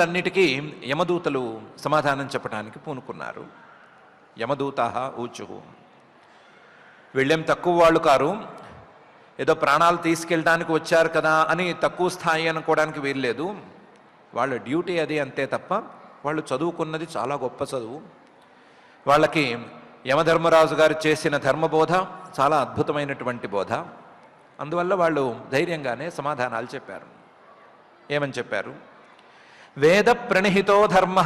అన్నిటికీ యమదూతలు సమాధానం చెప్పడానికి పూనుకున్నారు. యమదూత ఊచుహు వీళ్ళేం తక్కువ వాళ్ళు కారు? ఏదో ప్రాణాలు తీసుకెళ్ళడానికి వచ్చారు కదా అని తక్కువ స్థాయి అనుకోవడానికి వీల్లేదు. వాళ్ళ డ్యూటీ అది అంతే తప్ప వాళ్ళు చదువుకున్నది చాలా గొప్ప చదువు. వాళ్ళకి యమధర్మరాజు గారు చేసిన ధర్మబోధ చాలా అద్భుతమైనటువంటి బోధ. అందువల్ల వాళ్ళు ధైర్యంగానే సమాధానాలు చెప్పారు. ఏమని చెప్పారు? వేద ప్రణిహితో ధర్మ.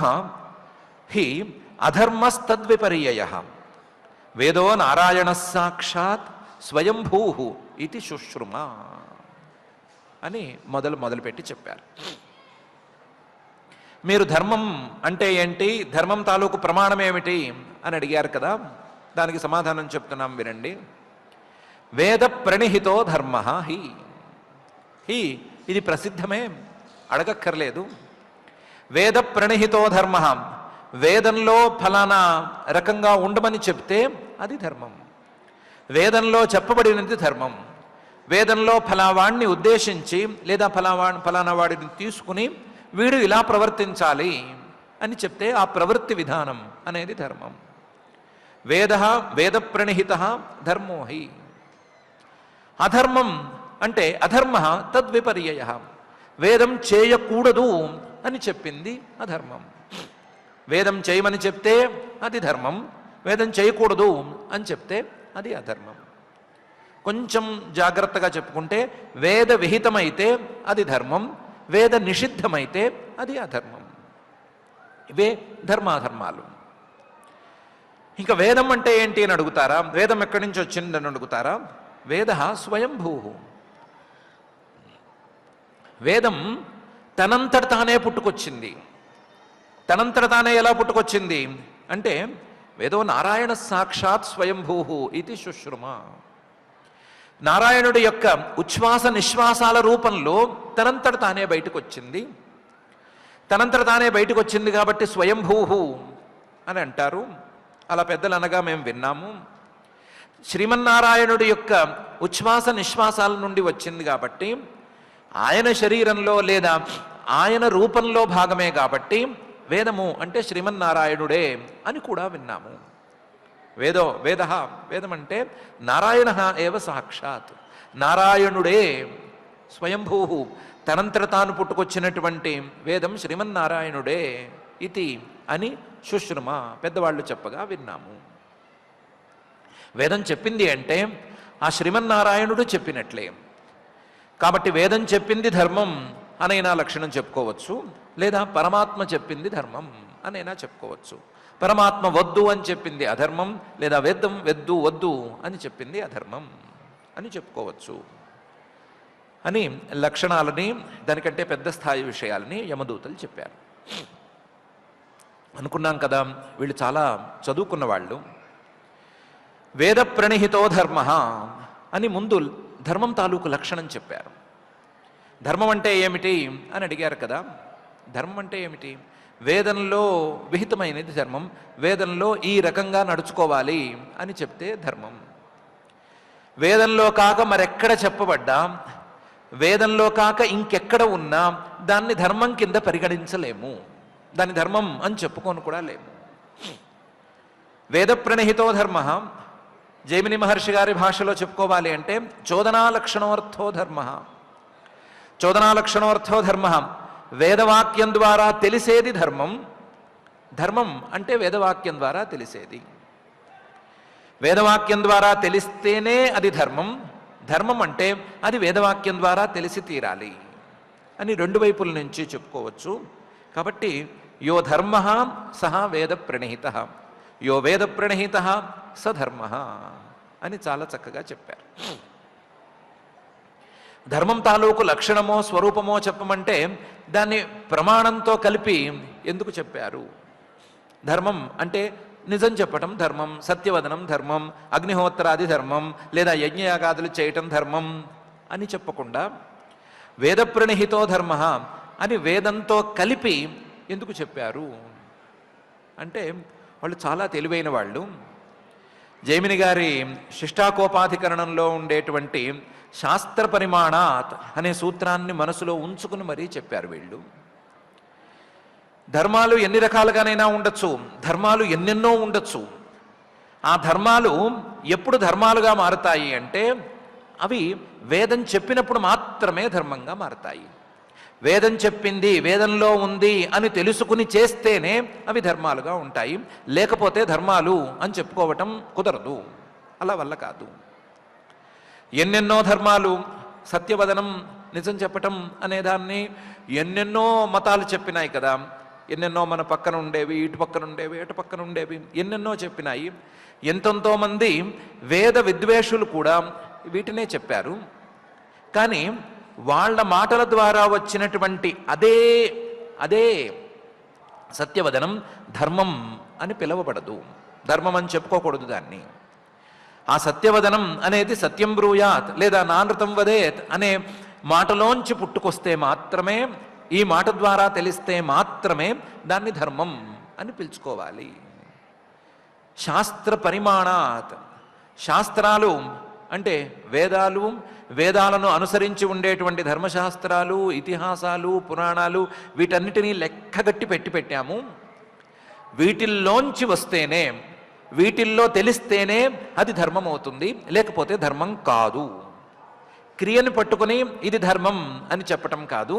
హి అధర్మస్తద్విపర్యయ. వేదో నారాయణ సాక్షాత్ స్వయంభూ ఇది శుశ్రుమ అని మొదలు మొదలుపెట్టి చెప్పారు. మీరు ధర్మం అంటే ఏంటి? ధర్మం తాలూకు ప్రమాణం ఏమిటి? అని అడిగారు కదా. దానికి సమాధానం చెప్తున్నాం వినండి. వేద ప్రణిహితో ధర్మ హి. హి ఇది ప్రసిద్ధమే. అడగక్కర్లేదు. వేద ప్రణహితో ధర్మ వేదంలో ఫలానా రకంగా ఉండమని చెప్తే అది ధర్మం. వేదంలో చెప్పబడినది ధర్మం. వేదంలో ఫలావాణ్ణి ఉద్దేశించి లేదా ఫలావా ఫలానా వాడిని తీసుకుని వీడు ఇలా ప్రవర్తించాలి అని చెప్తే ఆ ప్రవృత్తి విధానం అనేది ధర్మం. వేద వేద ప్రణిహిత ధర్మోహి అధర్మం అంటే అధర్మ తద్విపర్యయ. వేదం చేయకూడదు అని చెప్పింది అధర్మం. వేదం చేయమని చెప్తే అది ధర్మం వేదం చేయకూడదు అని చెప్తే అది అధర్మం. కొంచెం జాగ్రత్తగా చెప్పుకుంటే వేద విహితమైతే అది ధర్మం వేద నిషిద్ధమైతే అది అధర్మం. ఇవే ధర్మాధర్మాలు. ఇంకా వేదం అంటే ఏంటి అని అడుగుతారా? వేదం ఎక్కడి నుంచి వచ్చిందని అడుగుతారా? వేద స్వయంభూ. వేదం తనంతట తానే పుట్టుకొచ్చింది. తనంతట తానే ఎలా పుట్టుకొచ్చింది? అంటే వేదో నారాయణ సాక్షాత్ స్వయంభూ ఇది శుశ్రుమ. నారాయణుడి యొక్క ఉచ్ఛ్వాస నిశ్వాసాల రూపంలో తనంతట తానే బయటకు వచ్చింది తనంతట తానే బయటకు వచ్చింది కాబట్టి స్వయంభూ అని అంటారు. అలా పెద్దలు అనగా మేము విన్నాము. శ్రీమన్నారాయణుడి యొక్క ఉచ్ఛ్వాస నిశ్వాసాల నుండి వచ్చింది కాబట్టి ఆయన శరీరంలో లేదా ఆయన రూపంలో భాగమే కాబట్టి వేదము అంటే శ్రీమన్నారాయణుడే అని కూడా విన్నాము. వేదో వేద వేదం అంటే నారాయణ ఏవ సాక్షాత్. నారాయణుడే స్వయంభూ తనంతట తాను పుట్టుకొచ్చినటువంటి వేదం శ్రీమన్నారాయణుడే ఇది అని శుశ్రుమ పెద్దవాళ్ళు చెప్పగా విన్నాము. వేదం చెప్పింది అంటే ఆ శ్రీమన్నారాయణుడు చెప్పినట్లే. కాబట్టి వేదం చెప్పింది ధర్మం అనైనా లక్షణం చెప్పుకోవచ్చు లేదా పరమాత్మ చెప్పింది ధర్మం అనైనా చెప్పుకోవచ్చు. పరమాత్మ వద్దు అని చెప్పింది అధర్మం లేదా వేదం వెద్దు వద్దు అని చెప్పింది అధర్మం అని చెప్పుకోవచ్చు. అని లక్షణాలని దానికంటే పెద్ద స్థాయి విషయాలని యమదూతలు చెప్పారు. అనుకున్నాం కదా వీళ్ళు చాలా చదువుకున్న వాళ్ళు. వేద ప్రణిహితో ధర్మ అని ముందు ధర్మం తాలూకు లక్షణం చెప్పారు. ధర్మం అంటే ఏమిటి అని అడిగారు కదా. ధర్మం అంటే ఏమిటి? వేదంలో విహితమైనది ధర్మం వేదంలో ఈ రకంగా నడుచుకోవాలి అని చెప్తే ధర్మం. వేదంలో కాక మరెక్కడ చెప్పబడ్డా? వేదంలో కాక ఇంకెక్కడ ఉన్నా దాన్ని ధర్మం కింద పరిగణించలేము. దాని ధర్మం అని చెప్పుకొని కూడా లేము. వేద ప్రణహితో ధర్మ. జైమిని మహర్షి గారి భాషలో చెప్పుకోవాలి అంటే చోదనా లక్షణోర్థో ధర్మ. చోదనాలక్షణోర్థో ధర్మ వేదవాక్యం ద్వారా తెలిసేది ధర్మం ధర్మం అంటే వేదవాక్యం ద్వారా తెలిసేది వేదవాక్యం ద్వారా తెలిస్తేనే అది ధర్మం। ధర్మం అంటే అది వేదవాక్యం ద్వారా తెలిసి తీరాలి అని రెండు వైపుల నుంచి చెప్పుకోవచ్చు। కాబట్టి యో ధర్మ సహ వేద ప్రణహిత యో వేద ప్రణహిత స ధర్మ అని చాలా చక్కగా చెప్పారు। ధర్మం తాలూకు లక్షణమో స్వరూపమో చెప్పమంటే దాన్ని ప్రమాణంతో కలిపి ఎందుకు చెప్పారు? ధర్మం అంటే నిజం చెప్పటం ధర్మం సత్యవదనం ధర్మం అగ్నిహోత్రాది ధర్మం లేదా యజ్ఞయాగాదులు చేయటం ధర్మం అని చెప్పకుండా వేదప్రణిహితో ధర్మ అని వేదంతో కలిపి ఎందుకు చెప్పారు? అంటే వాళ్ళు చాలా తెలివైన వాళ్ళు. జైమిని గారి శిష్టాకోపాధికరణంలో ఉండేటువంటి శాస్త్ర పరిమాణాత్ అనే సూత్రాన్ని మనసులో ఉంచుకుని మరీ చెప్పారు వీళ్ళు. ధర్మాలు ఎన్ని రకాలుగానైనా ఉండొచ్చు. ధర్మాలు ఎన్నెన్నో ఉండొచ్చు. ఆ ధర్మాలు ఎప్పుడు ధర్మాలుగా మారుతాయి అంటే అవి వేదం చెప్పినప్పుడు మాత్రమే ధర్మంగా మారతాయి. వేదం చెప్పింది వేదంలో ఉంది అని తెలుసుకుని చేస్తేనే అవి ధర్మాలుగా ఉంటాయి. లేకపోతే ధర్మాలు అని చెప్పుకోవటం కుదరదు. అలా వల్ల కాదు. ఎన్నెన్నో ధర్మాలు సత్యవదనం నిజం చెప్పటం అనేదాన్ని ఎన్నెన్నో మతాలు చెప్పినాయి కదా. ఎన్నెన్నో మన పక్కన ఉండేవి ఇటు పక్కన ఉండేవి ఇటు పక్కన ఉండేవి ఎన్నెన్నో చెప్పినాయి. ఎంతెంతో మంది వేద విద్వేషులు కూడా వీటినే చెప్పారు. కానీ వాళ్ళ మాటల ద్వారా వచ్చినటువంటి అదే అదే సత్యవదనం ధర్మం అని పిలవబడదు. ధర్మం అని చెప్పుకోకూడదు దాన్ని. ఆ సత్యవదనం అనేది సత్యం బ్రూయాత్ లేదా నానృతం వదేత్ అనే మాటలోంచి పుట్టుకొస్తే మాత్రమే ఈ మాట ద్వారా తెలిస్తే మాత్రమే దాన్ని ధర్మం అని పిలుచుకోవాలి. శాస్త్ర పరిమాణాత్ శాస్త్రాలు అంటే వేదాలు వేదాలను అనుసరించి ఉండేటువంటి ధర్మశాస్త్రాలు ఇతిహాసాలు పురాణాలు వీటన్నిటినీ లెక్కగట్టి పెట్టి పెట్టాము. వీటిల్లోంచి వస్తేనే వీటిల్లో తెలిస్తేనే అది ధర్మం అవుతుంది లేకపోతే ధర్మం కాదు. క్రియను పట్టుకుని ఇది ధర్మం అని చెప్పటం కాదు.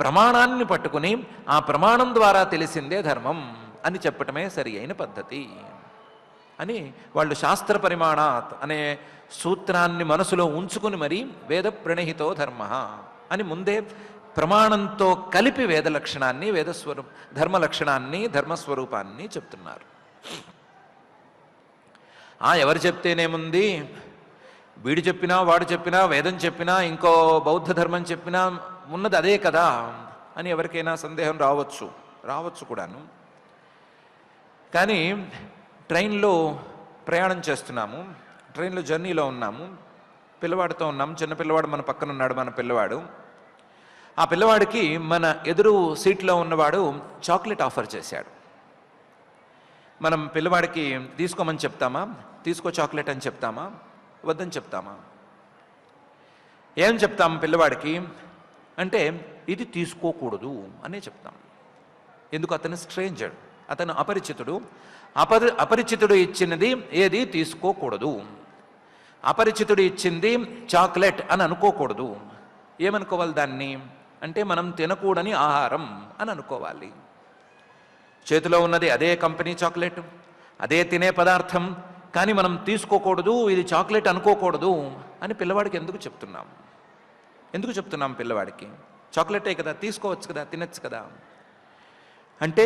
ప్రమాణాన్ని పట్టుకుని ఆ ప్రమాణం ద్వారా తెలిసిందే ధర్మం అని చెప్పటమే సరి అయిన పద్ధతి అని వాళ్ళు శాస్త్ర పరిమాణాత్ అనే సూత్రాన్ని మనసులో ఉంచుకుని మరి వేద ప్రణహితో ధర్మ అని ముందే ప్రమాణంతో కలిపి వేద లక్షణాన్ని వేదస్వరూ ధర్మ లక్షణాన్ని ధర్మస్వరూపాన్ని చెప్తున్నారు. ఎవరు చెప్తేనేముంది? వీడు చెప్పినా వాడు చెప్పినా వేదం చెప్పినా ఇంకో బౌద్ధ ధర్మం చెప్పినా ఉన్నది అదే కదా అని ఎవరికైనా సందేహం రావచ్చు. రావచ్చు కూడాను. కానీ ట్రైన్లో ప్రయాణం చేస్తున్నాము. ట్రైన్లో జర్నీలో ఉన్నాము. పిల్లవాడితో ఉన్నాము. చిన్న పిల్లవాడు మన పక్కన ఉన్నాడు మన పిల్లవాడు. ఆ పిల్లవాడికి మన ఎదురు సీట్లో ఉన్నవాడు చాక్లెట్ ఆఫర్ చేశాడు. మనం పిల్లవాడికి తీసుకోమని చెప్తామా? తీసుకో చాక్లెట్ అని చెప్తామా? వద్దని చెప్తామా? ఏం చెప్తాం పిల్లవాడికి? అంటే ఇది తీసుకోకూడదు అనే చెప్తాం. ఎందుకు? అతను స్ట్రేంజర్. అతను అపరిచితుడు. అపరి అపరిచితుడు ఇచ్చినది ఏది? తీసుకోకూడదు. అపరిచితుడు ఇచ్చింది చాక్లెట్ అని అనుకోకూడదు. ఏమనుకోవాలి దాన్ని? అంటే మనం తినకూడని ఆహారం అని అనుకోవాలి. చేతిలో ఉన్నది అదే కంపెనీ చాక్లెట్ అదే తినే పదార్థం కానీ మనం తీసుకోకూడదు ఇది చాక్లెట్ అనుకోకూడదు అని పిల్లవాడికి ఎందుకు చెప్తున్నాం? ఎందుకు చెప్తున్నాం పిల్లవాడికి? చాక్లెటే కదా తీసుకోవచ్చు కదా తినచ్చు కదా. అంటే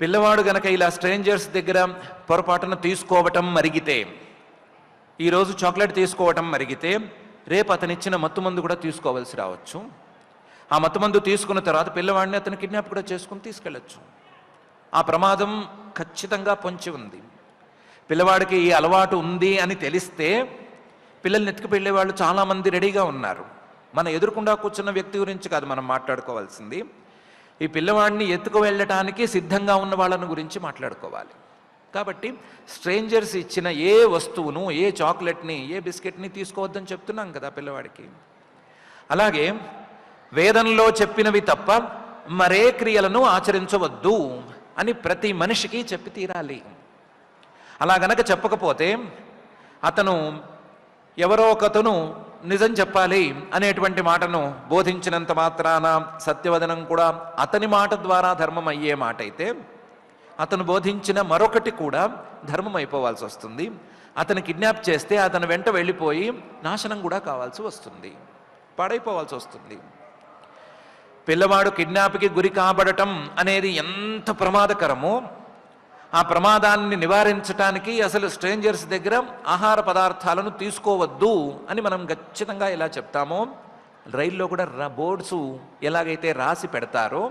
పిల్లవాడు గనక ఇలా స్ట్రేంజర్స్ దగ్గర పొరపాటున తీసుకోవటం మరిగితే ఈరోజు చాక్లెట్ తీసుకోవటం మరిగితే రేపు అతనిచ్చిన మత్తుమందు కూడా తీసుకోవాల్సి రావచ్చు. ఆ మత్తుమందు తీసుకున్న తర్వాత పిల్లవాడిని అతను కిడ్నాప్ కూడా చేసుకుని తీసుకెళ్ళచ్చు. ఆ ప్రమాదం ఖచ్చితంగా పొంచి ఉంది. పిల్లవాడికి ఈ అలవాటు ఉంది అని తెలిస్తే పిల్లల్ని ఎత్తుకుపెళ్ళే వాళ్ళు చాలామంది రెడీగా ఉన్నారు. మన ఎదురుకుండా కూర్చున్న వ్యక్తి గురించి కాదు మనం మాట్లాడుకోవాల్సింది. ఈ పిల్లవాడిని ఎత్తుకు వెళ్ళటానికి సిద్ధంగా ఉన్న వాళ్ళని గురించి మాట్లాడుకోవాలి. కాబట్టి స్ట్రేంజర్స్ ఇచ్చిన ఏ వస్తువును ఏ చాక్లెట్ని ఏ బిస్కెట్ని తీసుకోవద్దని చెప్తున్నాం కదా పిల్లవాడికి. అలాగే వేదంలో చెప్పినవి తప్ప మరే క్రియలను ఆచరించవద్దు. అని ప్రతి మనిషికి చెప్పి తీరాలి. అలా గనక చెప్పకపోతే అతను ఎవరో ఒకతను నిజం చెప్పాలి అనేటువంటి మాటను బోధించినంత మాత్రాన సత్యవదనం కూడా అతని మాట ద్వారా ధర్మం అయ్యే మాట అయితే అతను బోధించిన మరొకటి కూడా ధర్మం అయిపోవాల్సి వస్తుంది. అతను కిడ్నాప్ చేస్తే అతను వెంట వెళ్ళిపోయి నాశనం కూడా కావాల్సి వస్తుంది. పాడైపోవాల్సి వస్తుంది. పిల్లవాడు కిడ్నాప్కి గురి కాబడటం అనేది ఎంత ప్రమాదకరమో ఆ ప్రమాదాన్ని నివారించటానికి అసలు స్ట్రేంజర్స్ దగ్గర ఆహార పదార్థాలను తీసుకోవద్దు అని మనం ఖచ్చితంగా ఎలా చెప్తామో రైల్లో కూడా బోర్డ్స్ ఎలాగైతే రాసి పెడతారో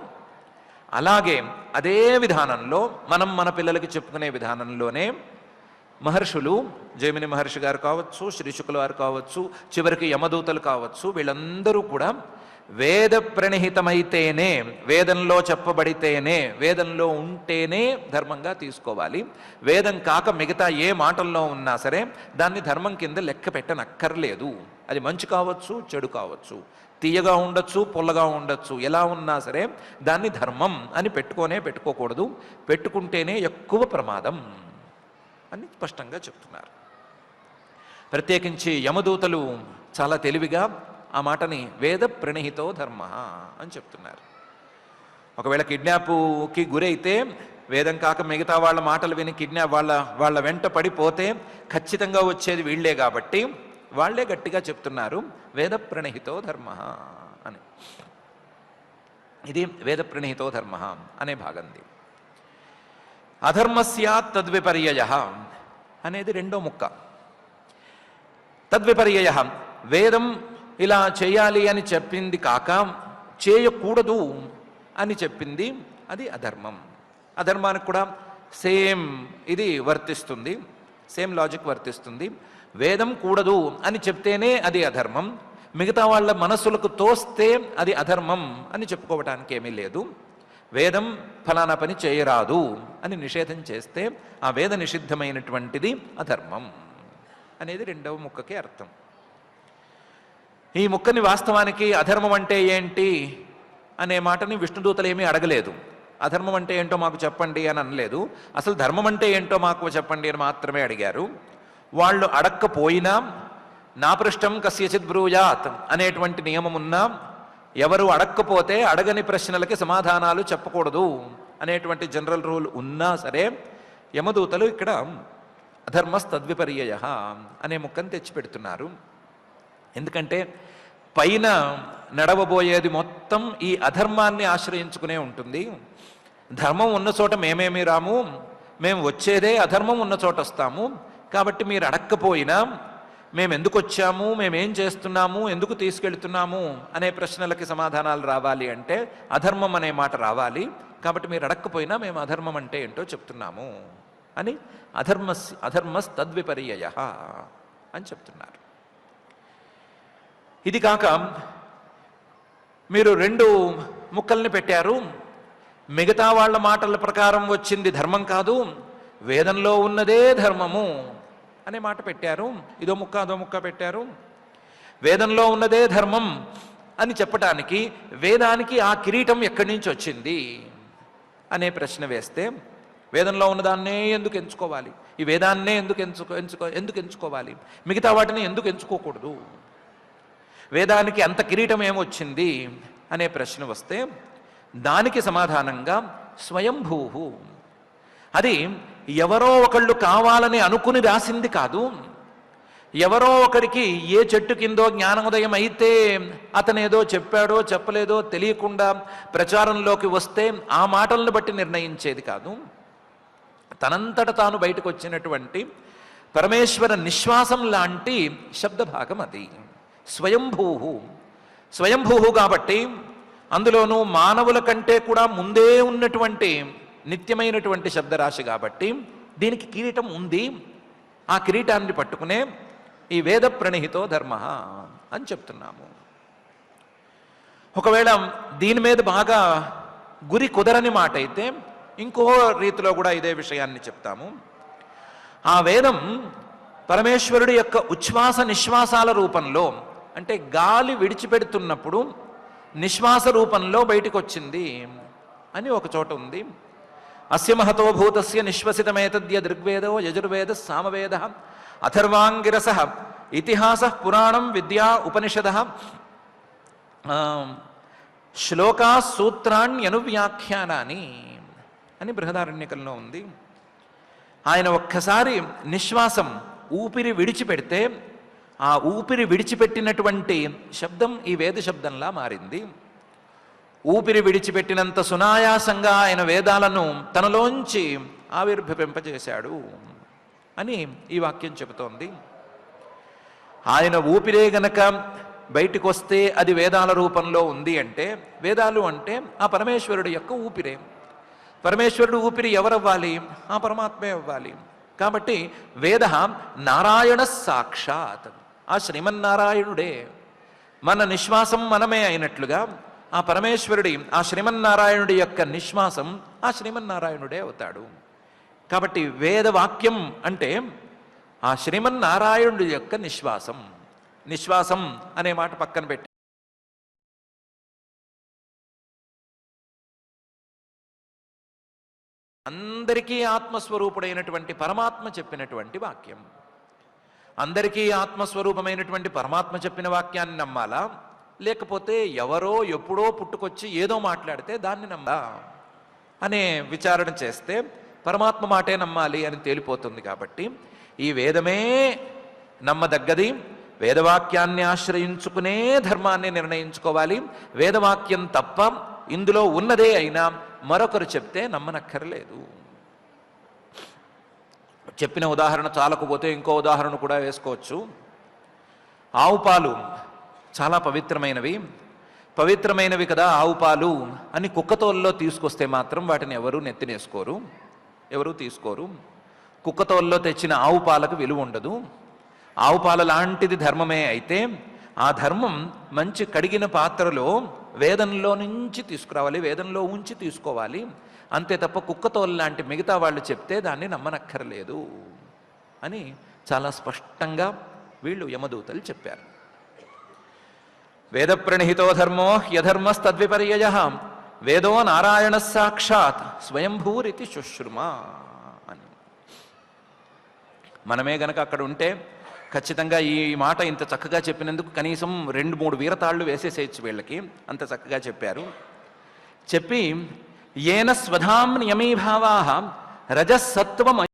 అలాగే అదే విధానంలో మనం మన పిల్లలకి చెప్పుకునే విధానంలోనే మహర్షులు జైమిని మహర్షి గారు కావచ్చు శ్రీ శుక్ల వారు కావచ్చు చివరికి యమదూతలు కావచ్చు వీళ్ళందరూ కూడా వేద ప్రణిహితమైతేనే వేదంలో చెప్పబడితేనే వేదంలో ఉంటేనే ధర్మంగా తీసుకోవాలి. వేదం కాక మిగతా ఏ మాటల్లో ఉన్నా సరే దాన్ని ధర్మం కింద లెక్క పెట్టనక్కర్లేదు. అది మంచి కావచ్చు చెడు కావచ్చు. తీయగా ఉండొచ్చు పుల్లగా ఉండొచ్చు. ఎలా ఉన్నా సరే దాన్ని ధర్మం అని పెట్టుకోనే పెట్టుకోకూడదు. పెట్టుకుంటేనే ఎక్కువ ప్రమాదం అని స్పష్టంగా చెప్తున్నారు. ప్రత్యేకించి యమదూతలు చాలా తెలివిగా ఆ మాటని వేద ప్రణహితో ధర్మ అని చెప్తున్నారు. ఒకవేళ కిడ్నాప్కి గురైతే వేదం కాక మిగతా వాళ్ళ మాటలు విని కిడ్నాప్ వాళ్ళ వాళ్ళ వెంట పడిపోతే ఖచ్చితంగా వచ్చేది వీళ్ళే కాబట్టి వాళ్ళే గట్టిగా చెప్తున్నారు వేద ప్రణహితో ధర్మ అని. ఇది వేద ప్రణహితో ధర్మ అనే భాగంది. అధర్మస్యా తద్విపర్యయ అనేది రెండో ముక్క. తద్విపర్యయ వేదం ఇలా చేయాలి అని చెప్పింది కాక చేయకూడదు అని చెప్పింది. అది అధర్మం. అధర్మానికి కూడా సేమ్ ఇది వర్తిస్తుంది. సేమ్ లాజిక్ వర్తిస్తుంది. వేదం కూడదు అని చెప్తేనే అది అధర్మం. మిగతా వాళ్ళ మనస్సులకు తోస్తే అది అధర్మం అని చెప్పుకోవటానికి ఏమీ లేదు. వేదం ఫలానా పని చేయరాదు అని నిషేధం చేస్తే ఆ వేద నిషిద్ధమైనటువంటిది అధర్మం అనేది రెండవ ముక్కకి అర్థం. ఈ ముక్కని వాస్తవానికి అధర్మం అంటే ఏంటి అనే మాటని విష్ణుదూతలు ఏమీ అడగలేదు. అధర్మం అంటే ఏంటో మాకు చెప్పండి అని అనలేదు. అసలు ధర్మం అంటే ఏంటో మాకు చెప్పండి అని మాత్రమే అడిగారు. వాళ్ళు అడక్కపోయినా నా పృష్టం కస్యచిత్ బ్రూయాత్ అనేటువంటి నియమం ఉన్నా ఎవరు అడక్కపోతే అడగని ప్రశ్నలకి సమాధానాలు చెప్పకూడదు అనేటువంటి జనరల్ రూల్ ఉన్నా సరే యమదూతలు ఇక్కడ అధర్మస్తద్విపర్యయ అనే ముక్కను తెచ్చిపెడుతున్నారు. ఎందుకంటే పైన నడవబోయేది మొత్తం ఈ అధర్మాన్ని ఆశ్రయించుకునే ఉంటుంది. ధర్మం ఉన్న చోట మేమేమి రాము? మేము వచ్చేదే అధర్మం ఉన్న చోట వస్తాము. కాబట్టి మీరు అడక్కపోయినా మేము ఎందుకు వచ్చాము మేమేం చేస్తున్నాము? ఎందుకు తీసుకెళ్తున్నాము? అనే ప్రశ్నలకి సమాధానాలు రావాలి అంటే అధర్మం అనే మాట రావాలి. కాబట్టి మీరు అడక్కపోయినా మేము అధర్మం అంటే ఏంటో చెప్తున్నాము అని అధర్మస్ అధర్మస్ తద్విపర్యయ అని చెప్తున్నారు. ఇది కాక మీరు రెండు ముక్కల్ని పెట్టారు. మిగతా వాళ్ళ మాటల ప్రకారం వచ్చింది ధర్మం కాదు వేదంలో ఉన్నదే ధర్మము అనే మాట పెట్టారు. ఇదో ముక్క అదో ముక్క పెట్టారు. వేదంలో ఉన్నదే ధర్మం అని చెప్పటానికి వేదానికి ఆ కిరీటం ఎక్కడి నుంచి వచ్చింది అనే ప్రశ్న వేస్తే వేదంలో ఉన్నదాన్నే ఎందుకు ఎంచుకోవాలి? ఈ వేదాన్నే ఎందుకు ఎంచుకో ఎంచుకో ఎందుకు ఎంచుకోవాలి? మిగతా వాటిని ఎందుకు ఎంచుకోకూడదు? వేదానికి అంత కిరీటం ఏమొచ్చింది అనే ప్రశ్న వస్తే దానికి సమాధానంగా స్వయంభూ అది ఎవరో ఒకళ్ళు కావాలని అనుకుని రాసింది కాదు. ఎవరో ఒకరికి ఏ చెట్టు కిందో జ్ఞానోదయం అయితే అతనేదో చెప్పాడో చెప్పలేదో తెలియకుండా ప్రచారంలోకి వస్తే ఆ మాటలను బట్టి నిర్ణయించేది కాదు. తనంతట తాను బయటకు వచ్చినటువంటి పరమేశ్వర నిశ్వాసం లాంటి శబ్దభాగం అది. స్వయంభూ స్వయంభూ కాబట్టి అందులోనూ మానవుల కంటే కూడా ముందే ఉన్నటువంటి నిత్యమైనటువంటి శబ్దరాశి కాబట్టి దీనికి కిరీటం ఉంది. ఆ కిరీటాన్ని పట్టుకునే ఈ వేద ప్రణిహితో ధర్మ అని చెప్తున్నాము. ఒకవేళ దీని మీద బాగా గురి కుదరని మాట అయితే ఇంకో రీతిలో కూడా ఇదే విషయాన్ని చెప్తాము. ఆ వేదం పరమేశ్వరుడి యొక్క ఉచ్ఛ్వాస నిశ్వాసాల రూపంలో అంటే గాలి విడిచిపెడుతున్నప్పుడు నిశ్వాస రూపంలో బయటకు వచ్చింది అని ఒక చోట ఉంది. అస్య మహతోభూతస్య నిశ్వసితమేతద్య దృగ్వేదో యజుర్వేద సామవేద అథర్వాంగిరస ఇతిహాస పురాణం విద్యా ఉపనిషద. శ్లోకా సూత్రాణ్యనువ్యాఖ్యానాన్ని అని బృహదారణ్యకంలో ఉంది. ఆయన ఒక్కసారి నిశ్వాసం ఊపిరి విడిచిపెడితే ఆ ఊపిరి విడిచిపెట్టినటువంటి శబ్దం ఈ వేద శబ్దంలా మారింది. ఊపిరి విడిచిపెట్టినంత సునాయాసంగా ఆయన వేదాలను తనలోంచి ఆవిర్భవింపజేశాడు అని ఈ వాక్యం చెబుతోంది. ఆయన ఊపిరే గనక బయటికి వస్తే అది వేదాల రూపంలో ఉంది అంటే వేదాలు అంటే ఆ పరమేశ్వరుడు యొక్క ఊపిరే. పరమేశ్వరుడు ఊపిరి ఎవరవ్వాలి? ఆ పరమాత్మే అవ్వాలి. కాబట్టి వేద నారాయణ సాక్షాత్. ఆ శ్రీమన్నారాయణుడే మన నిశ్వాసం మనమే అయినట్లుగా ఆ పరమేశ్వరుడి ఆ శ్రీమన్నారాయణుడి యొక్క నిశ్వాసం ఆ శ్రీమన్నారాయణుడే అవుతాడు. కాబట్టి వేదవాక్యం అంటే ఆ శ్రీమన్నారాయణుడి యొక్క నిశ్వాసం. నిశ్వాసం అనే మాట పక్కన పెట్టి అందరికీ ఆత్మస్వరూపుడైనటువంటి పరమాత్మ చెప్పినటువంటి వాక్యం. అందరికీ ఆత్మస్వరూపమైనటువంటి పరమాత్మ చెప్పిన వాక్యాన్ని నమ్మాలా? లేకపోతే ఎవరో ఎప్పుడో పుట్టుకొచ్చి ఏదో మాట్లాడితే దాన్ని నమ్మా అనే విచారణ చేస్తే పరమాత్మ మాటే నమ్మాలి అని తేలిపోతుంది కాబట్టి ఈ వేదమే నమ్మదగ్గది. వేదవాక్యాన్ని ఆశ్రయించుకునే ధర్మాన్ని నిర్ణయించుకోవాలి. వేదవాక్యం తప్ప ఇందులో ఉన్నదే అయినా మరొకరు చెప్తే నమ్మనక్కర్లేదు. చెప్పిన ఉదాహరణ చాలకపోతే ఇంకో ఉదాహరణ కూడా వేసుకోవచ్చు. ఆవు పాలు చాలా పవిత్రమైనవి. పవిత్రమైనవి కదా ఆవు పాలు అని కుక్కతోల్లో తీసుకొస్తే మాత్రం వాటిని ఎవరు నెత్తినేసుకోరు. ఎవరు తీసుకోరు. కుక్కతోల్లో తెచ్చిన ఆవు పాలకు విలువ ఉండదు. ఆవు పాల లాంటిది ధర్మమే అయితే ఆ ధర్మం మంచి కడిగిన పాత్రలో వేదంలో నుంచి తీసుకురావాలి వేదంలో ఉంచి తీసుకోవాలి. అంతే తప్ప కుక్కతోలు లాంటి మిగతా వాళ్ళు చెప్తే దాన్ని నమ్మనక్కర్లేదు అని చాలా స్పష్టంగా వీళ్ళు యమదూతలు చెప్పారు. వేద ప్రణిహితో ధర్మో యధర్మస్తద్విపర్యయ వేదో నారాయణ సాక్షాత్ స్వయంభూరితి శుశ్రుమ అని. మనమే గనక అక్కడ ఉంటే ఖచ్చితంగా ఈ మాట ఇంత చక్కగా చెప్పినందుకు కనీసం రెండు మూడు వీరతాళ్ళు వేసేసేయచ్చు వీళ్ళకి అంత చక్కగా చెప్పారు. చెప్పి येन स्वधाम नियमी भावा रजसत्वम